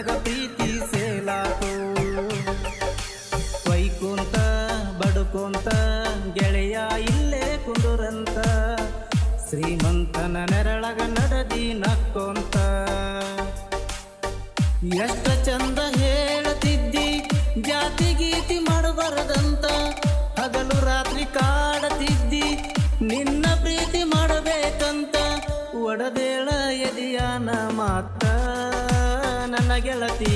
ಸಂತ್ಯಾಗ ಪ್ರೀತಿ ಸೇಲಾತು. ವೈಕುಂತ ಬಡುಕುಂತ ಗೆಳೆಯ ಇಲ್ಲೇ ಕುಂದುರಂತ. ಶ್ರೀಮಂತನ ನೆರಳಗ ನಡದಿ ನಕ್ಕೊಂತ. ಎಷ್ಟ ಚಂದ ಹೇಳ್ತಿದ್ದಿ, ಜಾತಿ ಗೀತಿ ಮಾಡಬಾರದಂತ ಹಗಲು ರಾತ್ರಿ ಕಾಡತಿದ್ದಿ ನನ್ನ ಗೆಳತಿ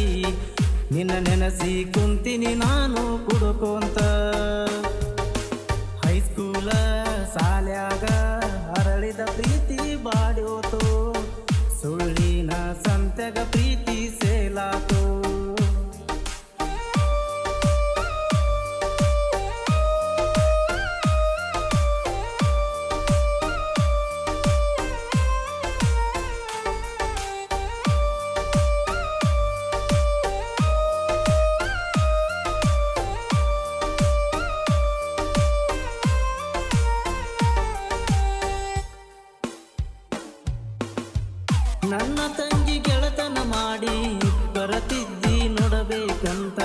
ನಿನ್ನ ನೆನಸಿ ಕುಂತಿನಿ ನಾನು ಕುಡುಕೋಂತ. ಹೈಸ್ಕೂಲ ನನ್ನ ತಂಗಿ ಗೆಳತನ ಮಾಡಿ ಬರತಿದ್ದಿ ನೋಡಬೇಕಂತ.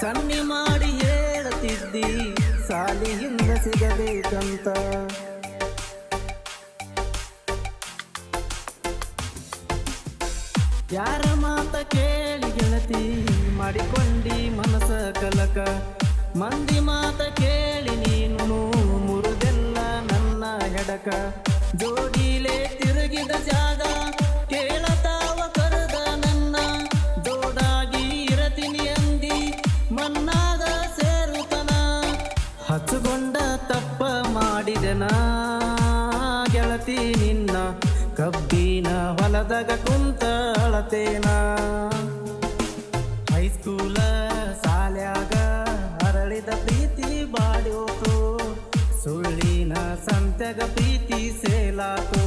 ಸನ್ನಿ ಮಾಡಿ ಹೇಳತಿದ್ದಿ ಸಾಲಿಯಿಂದ ಸಿಗಬೇಕಂತ. ಯಾರ ಮಾತ ಕೇಳಿ ಗೆಳತಿ ಮಾಡಿಕೊಂಡಿ ಮನಸ ಕಲಕ. ಮಂದಿ ಮಾತ ಕೇಳಿ ನೀನು ಮುರುದೆಲ್ಲ ನನ್ನ ಹೆಡಕ. ಜೋಡಿಲೆ ತಿರುಗಿದ ಜಾಗ ಕೇಳತಾವ ಕರೆದ ನನ್ನ ದೋಡಾಗಿ ಇರತೀನಿ ಅಂದಿ, ಮನ್ನಾದ ಸೇರುತನ ಹಚ್ಚುಕೊಂಡ ತಪ್ಪ ಮಾಡಿದೆನ, ಗೆಳತಿ ನಿನ್ನ ಕಬ್ಬಿನ ಹೊಲದಾಗ ಕುಂತ ಅಳತೇನ. ಹೈಸ್ಕೂಲ ಸಾಲ್ಯಾಗ ಅರಳಿದ ಪ್ರೀತಿ ಬಾಡ್ಯೋತು ಸುಳ್ಳಿನ ಸಂತ್ಯಾಗ ಪ್ರೀತಿ ಸೇಲಾತು.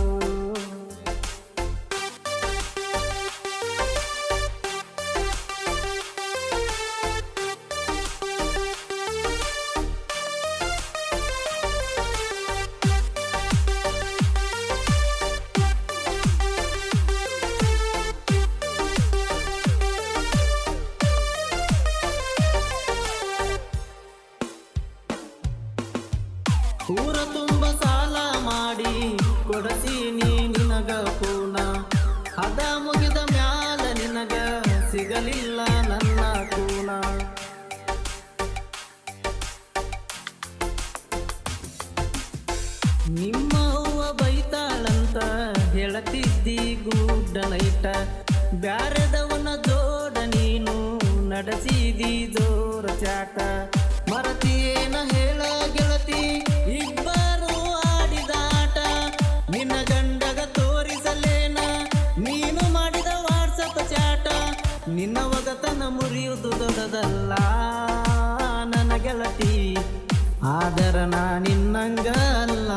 ಸಿಗಲಿಲ್ಲ ನನ್ನ ಕೂನ ನಿಮ್ಮ ಅವ್ವ ಬೈತಾಳಂತ ಹೇಳತಿದ್ದಿ ಗುಡ್ಡ ನೈಟ ಬ್ಯಾರೆದವನ ಜೋಡ ನೀನು ನಡೆಸಿದಿ ಜೋರ ಚಾಟ. ಮರತಿಯೇನ ಹೇಳ ಗೆಳತಿ ಇಬ್ಬರು ಮುರಿಯುವುದು ದೊಡ್ಡದಲ್ಲ ನನ್ನ ಗೆಳತಿ ಆದರ ನಾ ನಿನ್ನಂಗ ಅಲ್ಲ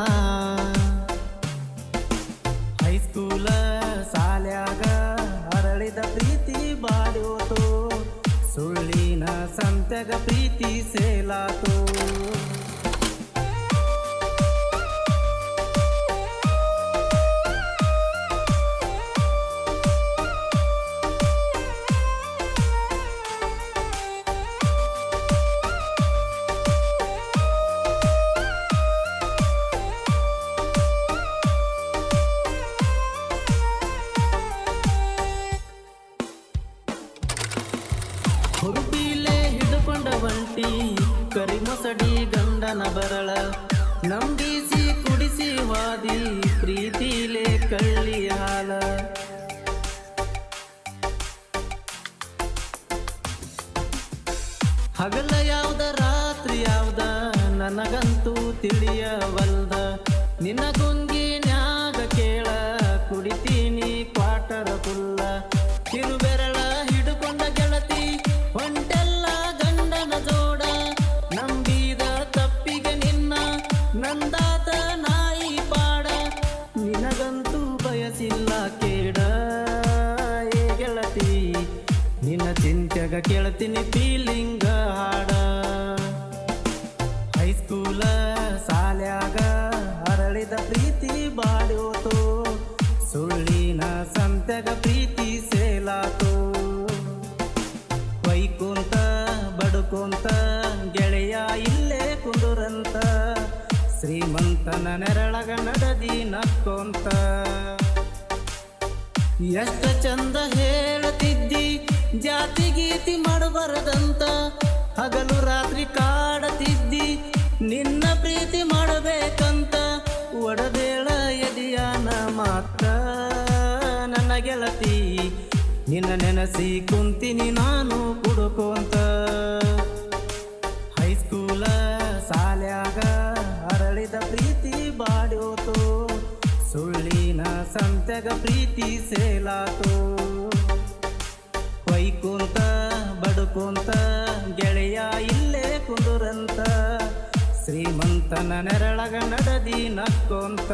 ಹೈಸ್ಕೂಲ ಸಾಲ್ಯಾಗ ಅರಳಿದ ಪ್ರೀತಿ ಬಾಡೋತು ಸುಳ್ಳಿನ ಸಂತ್ಯಗ ಪ್ರೀತಿ ಸೇಲಾತು. ಬಂಟಿ ಕರಿಮೊಸಡಿ ಗಂಡನ ಬರಳ. ನಂಬಿಸಿ, ಕುಡಿಸಿ ವಾದಿ, ಪ್ರೀತಿಲೆ ಕಳ್ಳಿ ಹಾಲ. ಹಗಲ ಯಾವ್ದ, ರಾತ್ರಿ ಯಾವ್ದ, ನನಗಂತೂ ತಿಳಿಯವಲ್ದ. ನಿನ್ನ ಕೇಳ್ತೀನಿ ಫೀಲಿಂಗ್ ಹಾಡ. ಹೈಸ್ಕೂಲ ಸಾಲ್ಯಾಗ ಅರಳಿದ ಪ್ರೀತಿ ಬಾಡೋತು ಸುಳ್ಳಿನ ಸಂತೆಗ ಪ್ರೀತಿ ಸೇಲಾತು. ಬೈಕೊಂತ ಬಡುಕುಂತ ಗೆಳೆಯ ಇಲ್ಲೇ ಕುಂದುರಂತ. ಶ್ರೀಮಂತನ ನೆರಳಗ ನಡದಿ ನಕ್ಕೊಂತ. ಎಷ್ಟ ಚಂದ ಹೇಳ್ತಿದ್ದಿ ಜಾತಿ ಗೀತಿ ಮಾಡಬಾರದಂತ ಹಗಲು ರಾತ್ರಿ ಕಾಡತಿದ್ದಿ, ನಿನ್ನ ಪ್ರೀತಿ ಮಾಡಬೇಕಂತ ಒಡದೇಳ ಎದಿಯಾನ ಮಾತ್ರ. ನನ್ನ ಗೆಳತಿ, ನಿನ್ನ ನೆನಸಿ ಕುಂತೀನಿ ನಾನು ಕುಡುಕೋಂತ ಹೈಸ್ಕೂಲ ಸಾಲ್ಯಾಗ ಅರಳಿದ ಪ್ರೀತಿ ಬಾಡೋತು, ಸುಳ್ಳಿನ ಸಂತೆಗ ಪ್ರೀತಿ ಸೇಲಾತು. ಹೊಯ್ಕುಂತ ಬಡುಕುಂತ ಗೆಳೆಯ ಇಲ್ಲೇ ಕುಂದುರಂತ ಶ್ರೀಮಂತನ ನೆರಳಗ ನಡದಿ ನಕ್ಕೊಂತ.